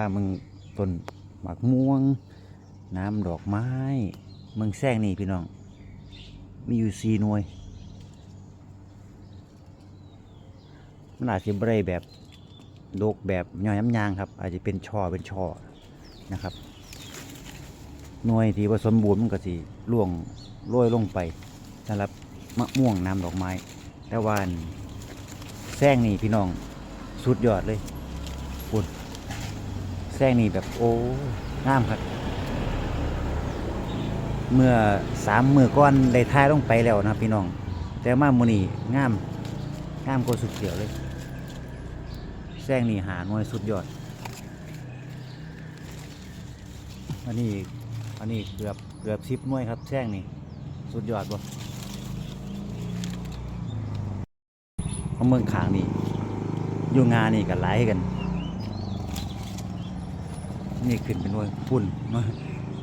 ว่ามึงต้นหมากม่วง น้ำดอกไม้ เมืองแซงนี่พี่น้อง มีอยู่สี่หน่วย มันอาจจะบได้แบบโดกแบบย่อยน้ำยางครับ อาจจะเป็นช่อเป็นช่อนะครับ หน่วยที่ผสมบูรณ์มันก็สิล่วงโรยลงไปสำหรับมะม่วงน้ำดอกไม้ แต่วันแซงนี่พี่น้องสุดยอดเลยคุณ แซงนี่แบบโอ้งามครับ เมื่อสามมือก้อนได้ท้ายลงไปแล้วนะพี่น้อง แต่มาโมนี่งามงามกว่าสุดเดียวเลย แซงนี่หาหน่วยสุดยอดอันนี้อันนี้เกือบเกือบสิบหน่วยครับแซงนี่สุดยอดบ่เอาเมืองขางนี่อยู่งานนี่กันหลายกัน นี่ขึ้นเป็นหน่วยพุ่นหน่วย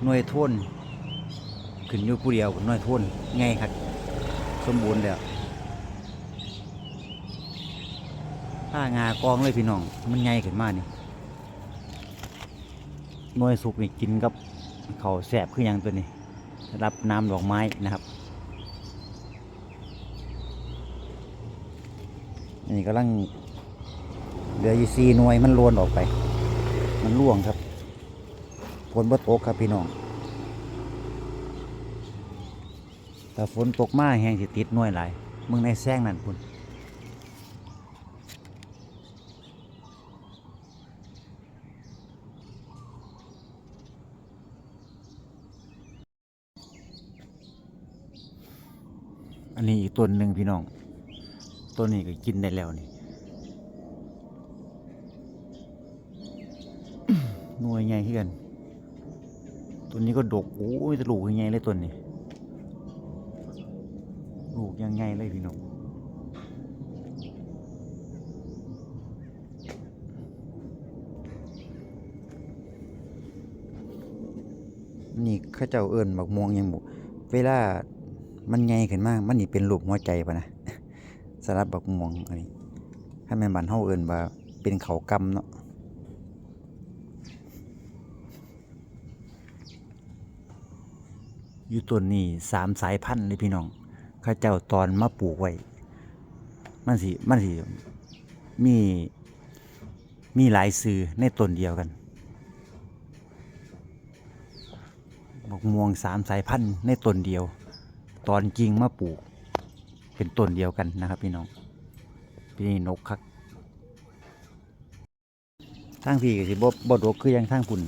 หน่วยทุ่นขึ้นอยู่ผู้เดียวหน่วยทุ่นไงครับสมบูรณ์แล้วผ้างากองเลยพี่น้อง มันไงขึ้นมานี่หน่วยสุกนี่กินกับเขาแสบคือหยังตัวนี้ รับน้ำดอกไม้นะครับนนี้กำลังเหลืออยู่สี่หน่วยมันลวนออกไป มันล่วงครับ ฝนบ่ตกครับพี่น้องแต่ฝนตกมาแห้งสิติดหน่วยหลายมึงในแซงนั่นพุ่นอันนี้อีกต้นหนึ่งพี่น้องต้นนี้ก็กินได้แล้วนี่หน่วยใหญ่ขึ้นกัน ตัวนี้ก็ดกโอ้ยแต่ลูกยังไงเลยตัวนี้ลูกยังไงเลยพี่น้องนี่ข้าเจ้าเอิญบักม่วงยังบุเวลามันไงขึ้นมากมันนี่เป็นลูกหัวใจปะนะสำหรับบักม่วงอันนี้ให้แม่นบันเฮาเอิญว่าเป็นเขากำเนาะ อยู่ต้นนี้สามสายพันธุ์เลยพี่น้องข้าเจ้าตอนมาปลูกไว้ มันสิมันสิมีมีหลายซื้อในต้นเดียวกันบอกม่วงสามสายพันธุ์ในต้นเดียว ตอนจริงมาปลูก เป็นต้นเดียวกันนะครับพี่น้องพี่นกคักทางพี่ก็สิบ่บ่ดกคือยังทางพุ่น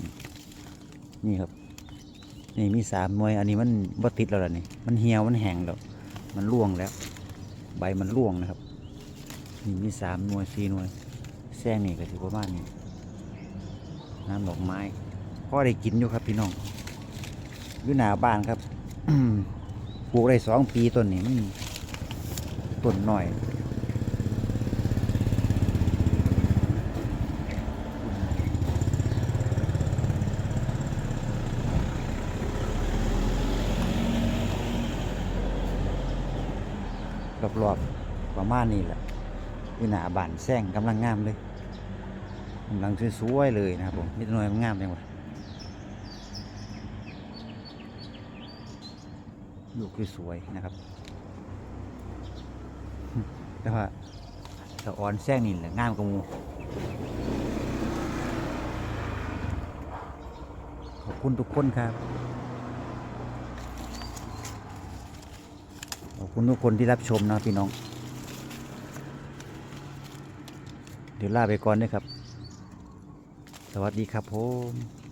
นี่ครับ นี่มีสามหน่วย อันนี้มันบ่ติดแล้วล่ะนี่ มันเหี่ยวมันแห้งแล้ว มันร่วงแล้ว ใบมันร่วงนะครับ นี่มีสามหน่วยสี่หน่วยแซงนี่ก็ถือประมาณนี้น้ำดอกไม้พ่อได้กินอยู่ครับพี่น้องอยู่หน้าบ้านครับปลูกได้สองปีต้นนี้มันต้นหน่อย รอบๆประมาณนี้แหละอยู่หน้าบ้านแซงกำลังงามเลยกำลังสวยๆเลยนะครับผมมีแตหน่วยงามจังวะลูกสวยๆนะครับแต่ว่าสะออนแซงนี่แหละงามกว่ามูขอบคุณทุกคนครับ ขอบ คุณทุกคนที่รับชมนะพี่น้อง เดี๋ยวลาไปก่อนด้วยครับ สวัสดีครับผม